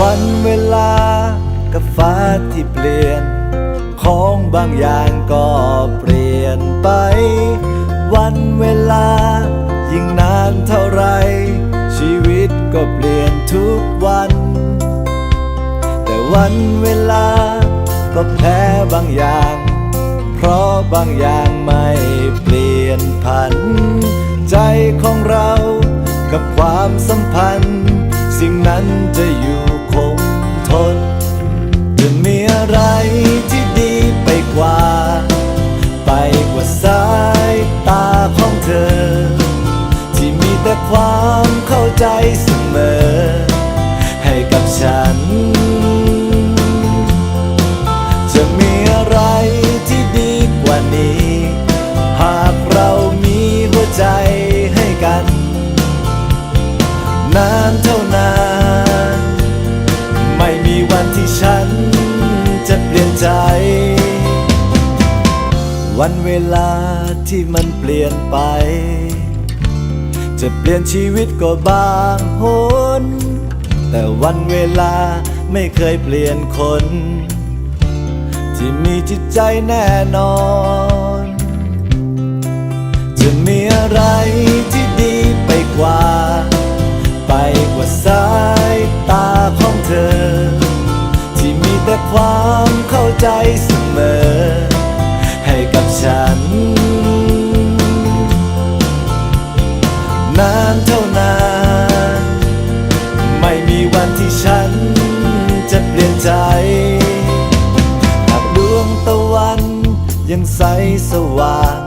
วันเวลากับฟ้าที่เปลี่ยน ของบางอย่างก็เปลี่ยนไป วันเวลายิ่งนานเท่าไร ชีวิตก็เปลี่ยนทุกวัน แต่วันเวลาก็แพ้บางอย่าง เพราะบางอย่างไม่เปลี่ยนผัน ใจของเรากับความสัมพันธ์ สิ่งนั้นจะ อะไรที่ดีไปกว่า ไปกว่าสายตาของเธอ ที่มีแต่ความเข้าใจเสมอ ให้กับฉัน จะมีอะไรที่ดีกว่านี้ หากเรามีหัวใจให้กัน นานเท่านาน ไม่มีวันที่ฉันจะเปลี่ยน ใจ วันเวลาที่มันเปลี่ยนไป จะเปลี่ยนชีวิตก็บางหนแต่วันเวลาไม่เคยเปลี่ยนคน ที่มีจิตใจแน่นอน จะมีอะไร ความเข้าใจเสมอ ให้กับฉัน นานเท่านาน ไม่มีวันที่ฉันจะเปลี่ยนใจ หากดวงตะวันยังใสสว่าง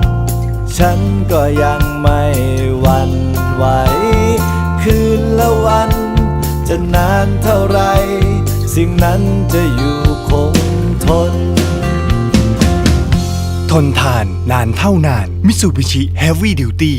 ฉันก็ยังไม่หวั่นานเท่าไร สิ่งนั้นจะอยู่คงทน ทนทานนานเท่านานมิสูบิชิเฮฟวี่ดิวตี้